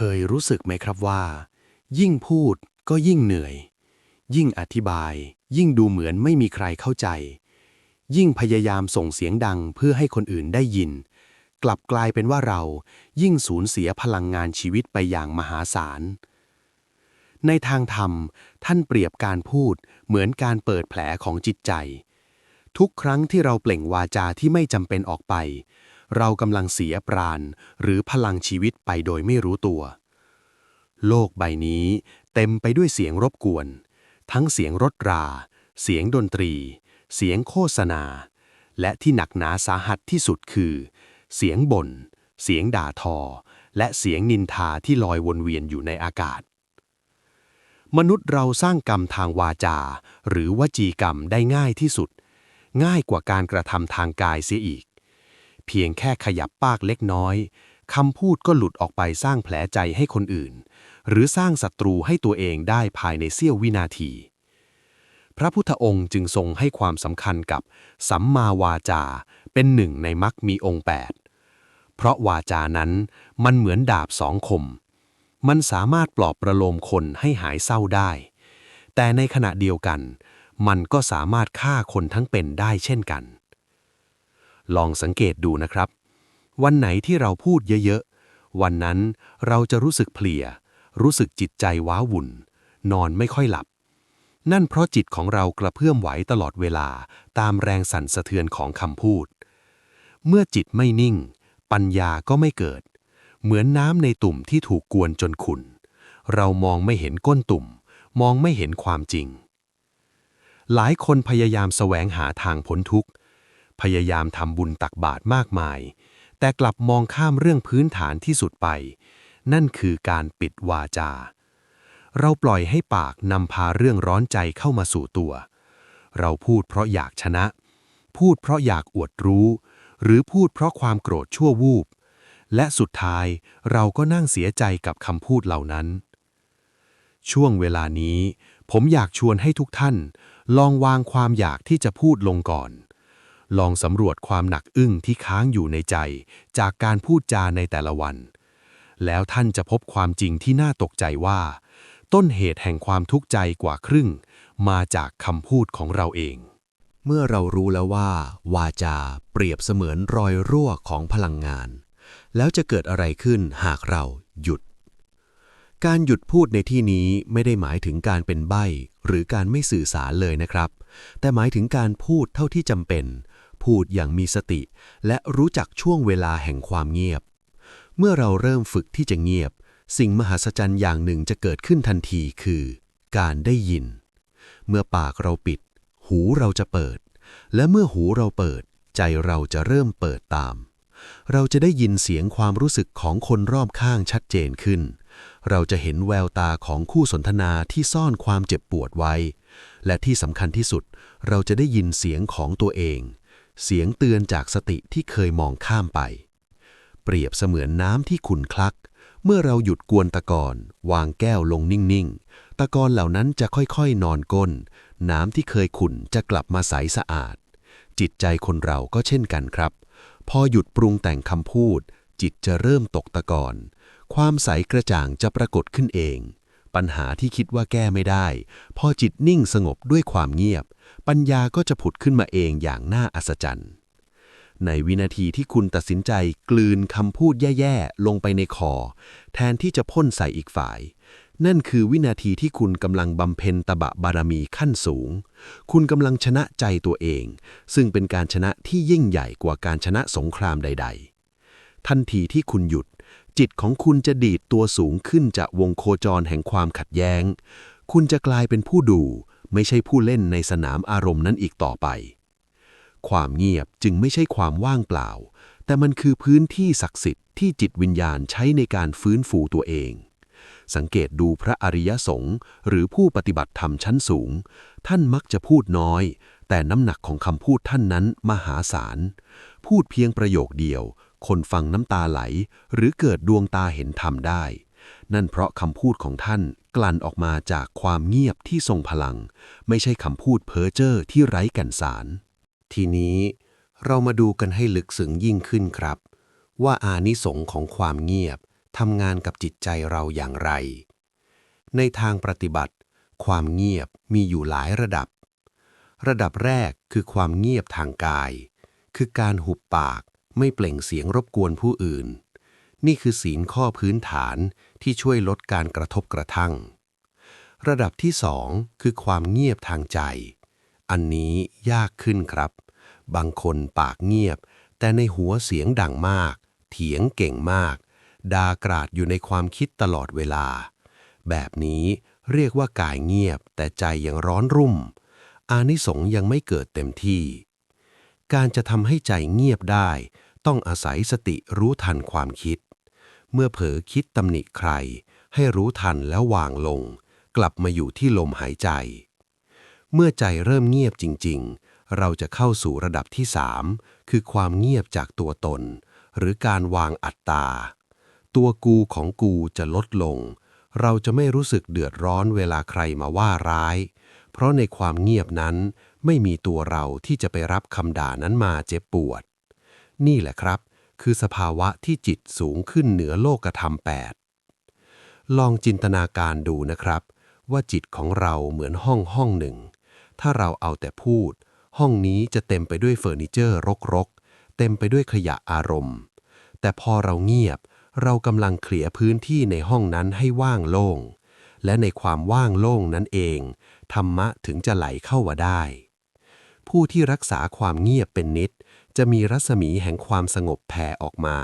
เคยรู้สึกไหมครับว่า ยิ่งพูดก็ยิ่งเหนื่อย ยิ่งอธิบาย ยิ่งดูเหมือนไม่มีใครเข้าใจ ยิ่งพยายามส่งเสียงดังเพื่อให้คนอื่นได้ยิน กลับกลายเป็นว่าเรายิ่งสูญเสียพลังงานชีวิตไปอย่างมหาศาล ในทางธรรม ท่านเปรียบการพูดเหมือนการเปิดแผลของจิตใจ ทุกครั้งที่เราเปล่งวาจาที่ไม่จำเป็นออกไป เรากำลังเสียปราณ หรือพลังชีวิตไปโดยไม่รู้ตัว โลกใบนี้เต็มไปด้วยเสียงรบกวน ทั้งเสียงรถรา เสียงดนตรี เสียงโฆษณา และที่หนักหนาสาหัสที่สุดคือ เสียงบ่น เสียงด่าทอ และเสียงนินทาที่ลอยวนเวียนอยู่ในอากาศ มนุษย์เราสร้างกรรมทางวาจา หรือวจีกรรมได้ง่ายที่สุด ง่ายกว่าการกระทำทางกายเสียอีก เพียงแค่ขยับปากเล็กน้อยคำพูดก็หลุดออกไปสร้างแผลใจให้คนอื่น หรือสร้างศัตรูให้ตัวเองได้ภายในเสี้ยววินาที พระพุทธองค์จึงทรงให้ความสำคัญกับ สัมมาวาจา เป็นหนึ่งในมรรคมีองค์แปดเพราะวาจานั้นมันเหมือนดาบสองคม มันสามารถปลอบประโลมคนให้หายเศร้าได้ แต่ในขณะเดียวกัน มันก็สามารถฆ่าคนทั้งเป็นได้เช่นกัน ลองสังเกตดูนะครับ วันไหนที่เราพูดเยอะๆ วันนั้นเราจะรู้สึกเพลีย รู้สึกจิตใจว้าวุ่น นอนไม่ค่อยหลับ นั่นเพราะจิตของเรากระเพื่อมไหวตลอดเวลาตามแรงสั่นสะเทือนของคำพูด เมื่อจิตไม่นิ่ง ปัญญาก็ไม่เกิด เหมือนน้ำในตุ่มที่ถูกกวนจนขุ่น เรามองไม่เห็นก้นตุ่ม มองไม่เห็นความจริงหลายคนพยายามแสวงหาทางพ้นทุกข์ พยายามทำบุญตักบาตรมากมาย แต่กลับมองข้ามเรื่องพื้นฐานที่สุดไป นั่นคือการปิดวาจา เราปล่อยให้ปากนำพาเรื่องร้อนใจเข้ามาสู่ตัว เราพูดเพราะอยากชนะ พูดเพราะอยากอวดรู้ หรือพูดเพราะความโกรธชั่ววูบ และสุดท้ายเราก็นั่งเสียใจกับคำพูดเหล่านั้น ช่วงเวลานี้ ผมอยากชวนให้ทุกท่าน ลองวางความอยากที่จะพูดลงก่อน ลองสำรวจความหนักอึ้งที่ค้างอยู่ในใจ จากการพูดจาในแต่ละวัน แล้วท่านจะพบความจริงที่น่าตกใจว่า ต้นเหตุแห่งความทุกข์ใจกว่าครึ่ง มาจากคำพูดของเราเอง เมื่อเรารู้แล้วว่า วาจาเปรียบเสมือนรอยรั่วของพลังงาน แล้วจะเกิดอะไรขึ้นหากเราหยุดการหยุดพูดในที่นี้ไม่ได้หมายถึงการเป็นใบ้ หรือการไม่สื่อสารเลยนะครับ แต่หมายถึงการพูดเท่าที่จำเป็น พูดอย่างมีสติ และรู้จักช่วงเวลาแห่งความเงียบ เมื่อเราเริ่มฝึกที่จะเงียบ สิ่งมหัศจรรย์อย่างหนึ่งจะเกิดขึ้นทันทีคือ การได้ยิน เมื่อปากเราปิด หูเราจะเปิด และเมื่อหูเราเปิด ใจเราจะเริ่มเปิดตาม เราจะได้ยินเสียงความรู้สึกของคนรอบข้างชัดเจนขึ้น เราจะเห็นแววตาของคู่สนทนาที่ซ่อนความเจ็บปวดไว้ และที่สำคัญที่สุดเราจะได้ยินเสียงของตัวเอง เสียงเตือนจากสติที่เคยมองข้ามไป เปรียบเสมือนน้ำที่ขุ่นคลัก เมื่อเราหยุดกวนตะกอนวางแก้วลงนิ่งๆ ตะกอนเหล่านั้นจะค่อยๆ นอนก้น น้ำที่เคยขุ่นจะกลับมาใสสะอาด จิตใจคนเราก็เช่นกันครับ พอหยุดปรุงแต่งคำพูด จิตจะเริ่มตกตะกอนความใสกระจ่างจะปรากฏขึ้นเอง ปัญหาที่คิดว่าแก้ไม่ได้ พอจิตนิ่งสงบด้วยความเงียบ ปัญญาก็จะผุดขึ้นมาเองอย่างน่าอัศจรรย์ ในวินาทีที่คุณตัดสินใจกลืนคำพูดแย่ๆ ลงไปในคอ แทนที่จะพ่นใส่อีกฝ่าย นั่นคือวินาทีที่คุณกำลังบำเพ็ญตบะบารมีขั้นสูง คุณกำลังชนะใจตัวเอง ซึ่งเป็นการชนะที่ยิ่งใหญ่กว่าการชนะสงครามใด ๆ ทันทีที่คุณหยุด จิตของคุณจะดีดตัวสูงขึ้นจากวงโคจรแห่งความขัดแย้ง คุณจะกลายเป็นผู้ดู ไม่ใช่ผู้เล่นในสนามอารมณ์นั้นอีกต่อไป ความเงียบจึงไม่ใช่ความว่างเปล่า แต่มันคือพื้นที่ศักดิ์สิทธิ์ที่จิตวิญญาณใช้ในการฟื้นฟูตัวเอง สังเกตดูพระอริยสงฆ์หรือผู้ปฏิบัติธรรมชั้นสูง ท่านมักจะพูดน้อย แต่น้ำหนักของคำพูดท่านนั้นมหาศาล พูดเพียงประโยคเดียว คนฟังน้ำตาไหล หรือเกิดดวงตาเห็นธรรมได้ นั่นเพราะคำพูดของท่านกลั่นออกมาจากความเงียบที่ทรงพลัง ไม่ใช่คำพูดเพ้อเจ้อที่ไร้แก่นสาร ทีนี้เรามาดูกันให้ลึกซึ้งยิ่งขึ้นครับ ว่าอานิสงส์ของความเงียบทำงานกับจิตใจเราอย่างไร ในทางปฏิบัติ ความเงียบมีอยู่หลายระดับ ระดับแรกคือความเงียบทางกาย คือการหุบปาก ไม่เปล่งเสียงรบกวนผู้อื่น นี่คือศีลข้อพื้นฐานที่ช่วยลดการกระทบกระทั่ง ระดับที่สองคือความเงียบทางใจ อันนี้ยากขึ้นครับ บางคนปากเงียบ แต่ในหัวเสียงดังมาก เถียงเก่งมากดากราดอยู่ในความคิดตลอดเวลา แบบนี้เรียกว่ากายเงียบแต่ใจยังร้อนรุ่ม อานิสงส์ยังไม่เกิดเต็มที่ การจะทำให้ใจเงียบได้ ต้องอาศัยสติรู้ทันความคิด เมื่อเผลอคิดตำหนิใคร ให้รู้ทันแล้ววางลง กลับมาอยู่ที่ลมหายใจ เมื่อใจเริ่มเงียบจริง ๆ เราจะเข้าสู่ระดับที่สามคือความเงียบจากตัวตน หรือการวางอัตตา ตัวกูของกูจะลดลง เราจะไม่รู้สึกเดือดร้อนเวลาใครมาว่าร้าย เพราะในความเงียบนั้นไม่มีตัวเราที่จะไปรับคำด่านั้นมาเจ็บปวด นี่แหละครับ คือสภาวะที่จิตสูงขึ้นเหนือโลกธรรมแปดลองจินตนาการดูนะครับ ว่าจิตของเราเหมือนห้องห้องหนึ่ง ถ้าเราเอาแต่พูด ห้องนี้จะเต็มไปด้วยเฟอร์นิเจอร์รกๆ เต็มไปด้วยขยะอารมณ์ แต่พอเราเงียบ เรากำลังเคลียร์พื้นที่ในห้องนั้นให้ว่างโล่ง และในความว่างโล่งนั้นเอง ธรรมะถึงจะไหลเข้ามาได้ ผู้ที่รักษาความเงียบเป็นนิด จะมีรัศมีแห่งความสงบแผ่ออกมา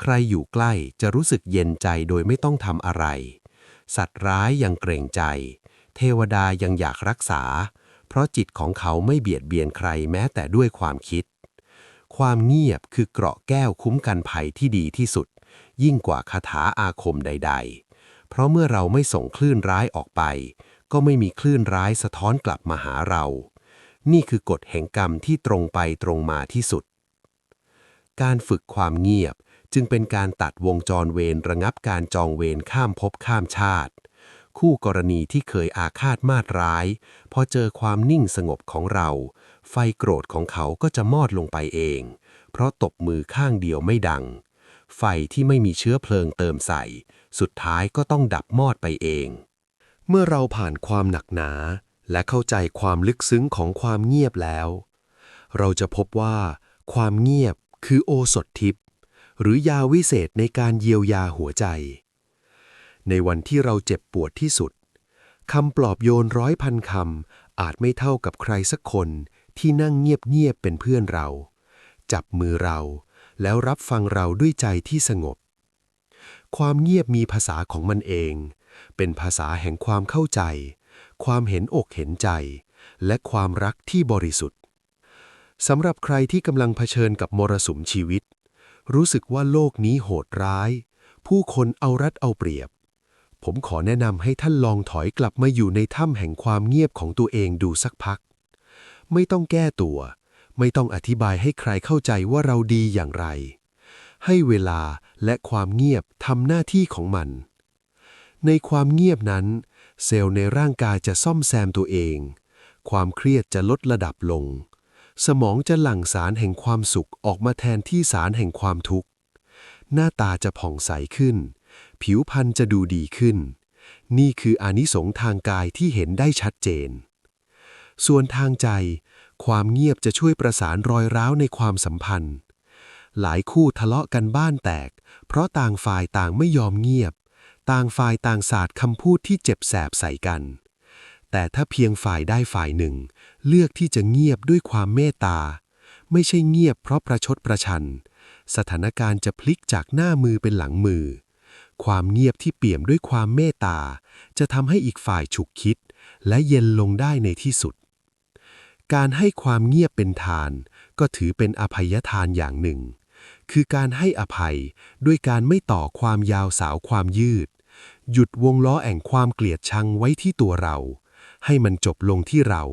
ใครอยู่ใกล้จะรู้สึกเย็นใจโดยไม่ต้องทำอะไร สัตว์ร้ายยังเกรงใจ เทวดายังอยากรักษา เพราะจิตของเขาไม่เบียดเบียนใครแม้แต่ด้วยความคิด ความเงียบคือเกราะแก้วคุ้มกันภัยที่ดีที่สุด ยิ่งกว่าคาถาอาคมใด ๆ เพราะเมื่อเราไม่ส่งคลื่นร้ายออกไป ก็ไม่มีคลื่นร้ายสะท้อนกลับมาหาเรา นี่คือกฎแห่งกรรมที่ตรงไปตรงมาที่สุด การฝึกความเงียบจึงเป็นการตัดวงจรเวรระงับการจองเวรข้ามภพข้ามชาติ คู่กรณีที่เคยอาฆาตมาตร้าย พอเจอความนิ่งสงบของเรา ไฟโกรธของเขาก็จะมอดลงไปเอง เพราะตบมือข้างเดียวไม่ดัง ไฟที่ไม่มีเชื้อเพลิงเติมใส่ สุดท้ายก็ต้องดับมอดไปเอง เมื่อเราผ่านความหนักหนา และเข้าใจความลึกซึ้งของความเงียบแล้ว เราจะพบว่า ความเงียบคือโอสถทิพย์หรือยาวิเศษในการเยียวยาหัวใจ ในวันที่เราเจ็บปวดที่สุดคำปลอบโยนร้อยพันคำอาจไม่เท่ากับใครสักคนที่นั่งเงียบๆเป็นเพื่อนเรา จับมือเรา แล้วรับฟังเราด้วยใจที่สงบ ความเงียบมีภาษาของมันเอง เป็นภาษาแห่งความเข้าใจ ความเห็นอกเห็นใจ และความรักที่บริสุทธิ์สำหรับใครที่กำลังเผชิญกับมรสุมชีวิต รู้สึกว่าโลกนี้โหดร้าย ผู้คนเอารัดเอาเปรียบ ผมขอแนะนำให้ท่านลองถอยกลับมาอยู่ในถ้ำแห่งความเงียบของตัวเองดูสักพัก ไม่ต้องแก้ตัว ไม่ต้องอธิบายให้ใครเข้าใจว่าเราดีอย่างไร ให้เวลาและความเงียบทำหน้าที่ของมัน ในความเงียบนั้น เซลล์ในร่างกายจะซ่อมแซมตัวเอง ความเครียดจะลดระดับลง สมองจะหลั่งสารแห่งความสุขออกมาแทนที่สารแห่งความทุกข์ หน้าตาจะผ่องใสขึ้น ผิวพรรณจะดูดีขึ้น นี่คืออนิสงส์ทางกายที่เห็นได้ชัดเจน ส่วนทางใจ ความเงียบจะช่วยประสานรอยร้าวในความสัมพันธ์ หลายคู่ทะเลาะกันบ้านแตก เพราะต่างฝ่ายต่างไม่ยอมเงียบ ต่างฝ่ายต่างศาสาดคำพูดที่เจ็บแสบใส่กัน แต่ถ้าเพียงฝ่ายได้ฝ่ายหนึ่ง เลือกที่จะเงียบด้วยความเมตตา ไม่ใช่เงียบเพราะประชดประชัน สถานการณ์จะพลิกจากหน้ามือเป็นหลังมือ ความเงียบที่เปี่ยมด้วยความเมตตา จะทำให้อีกฝ่ายฉุกคิด และเย็นลงได้ในที่สุด การให้ความเงียบเป็นทาน ก็ถือเป็นอภัยทานอย่างหนึ่งคือการให้อภัยด้วยการไม่ต่อความยาวสาวความยืด หยุดวงล้อแห่งความเกลียดชังไว้ที่ตัวเรา ให้มันจบลงที่เรา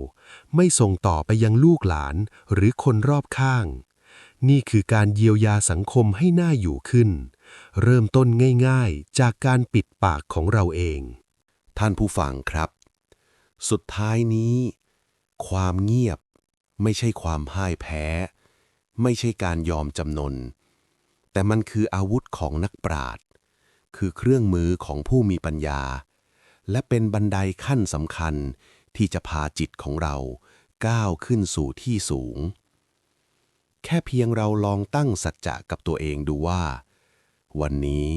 ไม่ส่งต่อไปยังลูกหลานหรือคนรอบข้าง นี่คือการเยียวยาสังคมให้หน่าอยู่ขึ้น เริ่มต้นง่ายๆ จากการปิดปากของเราเอง ท่านผู้ฟังครับ สุดท้ายนี้ ความเงียบไม่ใช่ความพ่ายแพ้ ไม่ใช่การยอมจำนน แต่มันคืออาวุธของนักปราชญ์ คือเครื่องมือของผู้มีปัญญา และเป็นบันไดขั้นสำคัญที่จะพาจิตของเราก้าวขึ้นสู่ที่สูง แค่เพียงเราลองตั้งสัจจะกับตัวเองดูว่า วันนี้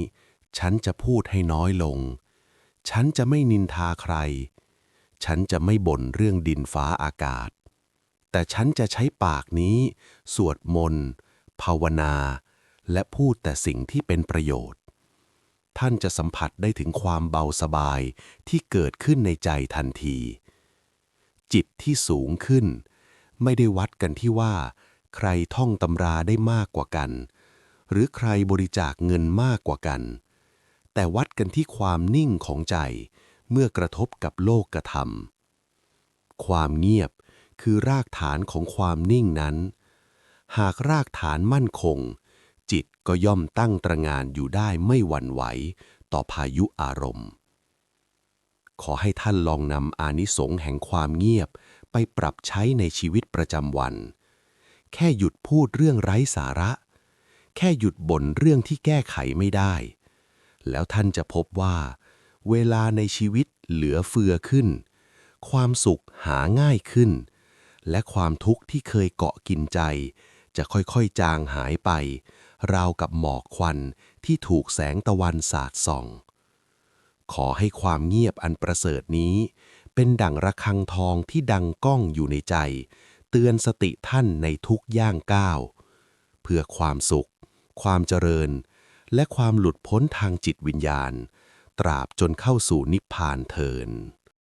ฉันจะพูดให้น้อยลง ฉันจะไม่นินทาใคร ฉันจะไม่บ่นเรื่องดินฟ้าอากาศ แต่ฉันจะใช้ปากนี้ สวดมนต์ ภาวนา และพูดแต่สิ่งที่เป็นประโยชน์ ท่านจะสัมผัสได้ถึงความเบาสบายที่เกิดขึ้นในใจทันที จิตที่สูงขึ้น ไม่ได้วัดกันที่ว่า ใครท่องตำราได้มากกว่ากัน หรือใครบริจาคเงินมากกว่ากัน แต่วัดกันที่ความนิ่งของใจเมื่อกระทบกับโลกกระทำความเงียบคือรากฐานของความนิ่งนั้น หากรากฐานมั่นคง ก็ย่อมตั้งตระงานอยู่ได้ไม่หวั่นไหวต่อพายุอารมณ์ ขอให้ท่านลองนำอานิสงส์แห่งความเงียบไปปรับใช้ในชีวิตประจำวัน แค่หยุดพูดเรื่องไร้สาระ แค่หยุดบ่นเรื่องที่แก้ไขไม่ได้ แล้วท่านจะพบว่า เวลาในชีวิตเหลือเฟือขึ้น ความสุขหาง่ายขึ้น และความทุกข์ที่เคยเกาะกินใจ จะค่อยๆจางหายไป ราวกับหมอกควันที่ถูกแสงตะวันสาดส่อง ขอให้ความเงียบอันประเสริฐนี้ เป็นดั่งระฆังทองที่ดังก้องอยู่ในใจ เตือนสติท่านในทุกย่างก้าว เพื่อความสุข ความเจริญ และความหลุดพ้นทางจิตวิญญาณ ตราบจนเข้าสู่นิพพานเทิน